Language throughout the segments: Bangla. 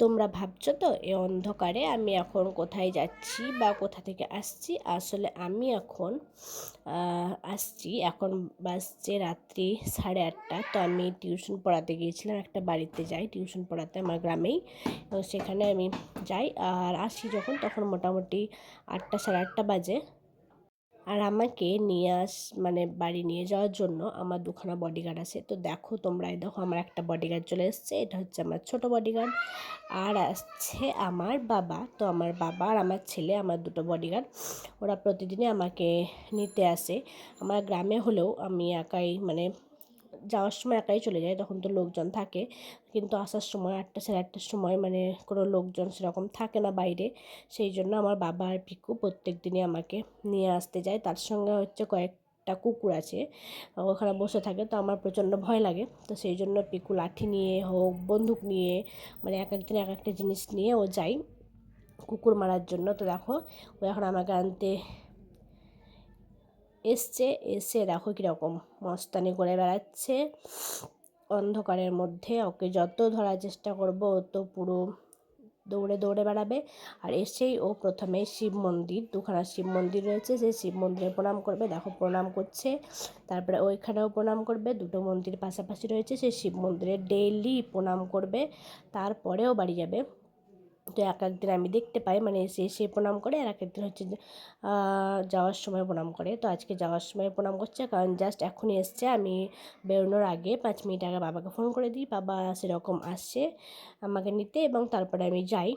তোমরা ভাবছ তো? এ অন্ধকারে আমি এখন কোথায় যাচ্ছি বা কোথা থেকে আসছি? আসলে আমি এখন আসছি এখন বাসছে রাত্রি সাড়ে আটটা। তো আমি টিউশন পড়াতে গিয়েছিলাম, একটা বাড়িতে যাই। টিউশন পড়াতে আমার গ্রামেই। সেখানে আমি যাই। আর আসি যখন, তখন মোটামুটি আটটা সাড়ে আটটা বাজে। আর আমাকে নিয়ে আস মানে বাড়ি নিয়ে যাওয়ার জন্য আমার দুখানা বডিগার্ড আছে। তো দেখো তোমরা দেখো আমার একটা বডিগার্ড চলে এসছে, এটা হচ্ছে আমার ছোট বডিগার্ড আর আসছে আমার বাবা, তো আমার বাবা আর আমার ছেলে, আমার দুটো বডিগার্ড ওরা প্রতিদিনই আমাকে নিতে আসে। আমার গ্রামে হলেও আমি একাই মানে যাওয়ার সময় একাই চলে যায়, তখন তো লোকজন থাকে। কিন্তু আসার সময় আটটা সাড়ে আটটার সময় মানে কোনো লোকজন সেরকম থাকে না বাইরে। সেই জন্য আমার বাবা আর পিকু প্রত্যেক দিনই আমাকে নিয়ে আসতে যায়। তার সঙ্গে হচ্ছে কয়েকটা কুকুর আছে, ওখানে বসে থাকে। তো আমার প্রচণ্ড ভয় লাগে। তো সেই জন্য পিকু লাঠি নিয়ে হোক, বন্দুক নিয়ে মানে এক একদিন এক একটা জিনিস নিয়ে ও যায় কুকুর মারার জন্য। তো দেখো, ও এখন আমাকে আনতে এসছে, এসে দেখো কীরকম মস্তানি করে বেড়াচ্ছে। অন্ধকারের মধ্যে ওকে যত ধরার চেষ্টা করব ও তো পুরো দৌড়ে দৌড়ে বেড়াবে। আর এসেই ও প্রথমে শিব মন্দির, দুখানা শিব মন্দির রয়েছে, সেই শিব মন্দিরে প্রণাম করবে, দেখো প্রণাম করছে। তারপরে ওইখানেও প্রণাম করবে, দুটো মন্দির পাশাপাশি রয়েছে, সেই শিব মন্দিরে ডেইলি প্রণাম করবে। তারপরেও বাড়ি যাবে। তো এক একদিন আমি দেখতে পাই মানে এসে এসে প্রণাম করে, আর এক একদিন হচ্ছে যাওয়ার সময় প্রণাম করে। তো আজকে যাওয়ার সময় প্রণাম করছে, কারণ জাস্ট এখনই এসছে, আমি বেরোনোর আগে পাঁচ মিনিট আগে বাবাকে ফোন করে দিই, বাবা সেরকম আসছে আমাকে নিতে এবং তারপরে আমি যাই।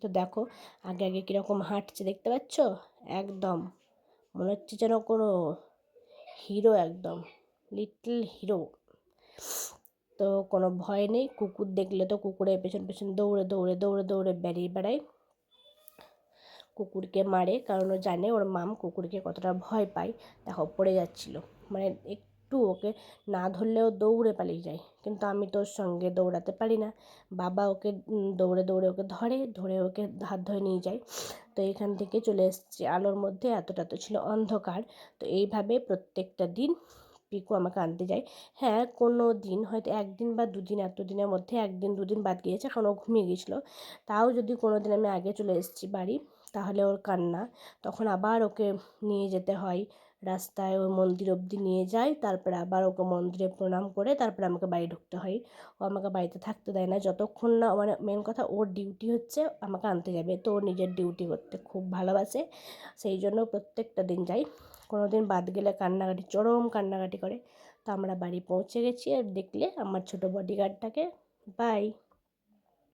তো দেখো, আগে আগে কীরকম হাঁটছে দেখতে পাচ্ছ? একদম, মনে হচ্ছে যেন কোনো হিরো একদম লিটল হিরো তো কোনো ভয় নেই। কুকুর দেখলে তো কুকুরের পেছন পেছন দৌড়ে দৌড়ে দৌড়ে দৌড়ে বেরিয়ে বেড়ায়। কুকুরকে মারে, কারণ ও জানে ওর মাম কুকুরকে কতটা ভয় পায়। দেখো, পড়ে যাচ্ছিল। মানে একটু ওকে না ধরলেও দৌড়ে পালিয়ে যায়। কিন্তু আমি তো ওর সঙ্গে দৌড়াতে পারি না। বাবা ওকে দৌড়ে দৌড়ে ওকে ধরে ধরে ওকে হাত ধরে নিয়ে যায়। তো এখান থেকে চলে এসছে। আলোর মধ্যে এতটা তো ছিল অন্ধকার। তো এইভাবে প্রত্যেকটা দিন পিকু আমাকে আনতে যায়। হ্যাঁ কোনো দিন হয়তো একদিন বা দুদিন, এতদিনের মধ্যে একদিন, দুদিন বাদ গিয়েছে, কারণ ও ঘুমিয়ে গেছিল তাও যদি কোনো দিন আমি আগে চলে এসেছি বাড়ি, তাহলে ওর কান্না। তখন আবার ওকে নিয়ে যেতে হয়। রাস্তায় ওই মন্দির অবধি নিয়ে যাই তারপরে আবার ওকে মন্দিরে প্রণাম করে, তারপরে আমাকে বাড়ি ঢুকতে হয়। ও আমাকে বাড়িতে থাকতে দেয় না। যতক্ষণ না মানে মেন কথা ওর ডিউটি হচ্ছে আমাকে আনতে যাবে। তো ওর নিজের ডিউটি করতে খুব ভালোবাসে, সেই জন্য প্রত্যেকটা দিন যাই। কোনো দিন বাদ গেলে কান্নাকাটি, চরম কান্নাকাটি করে। তো আমরা বাড়ি পৌঁছে গেছি আর দেখলে আমার ছোটো বডিগার্ডটাকে বাই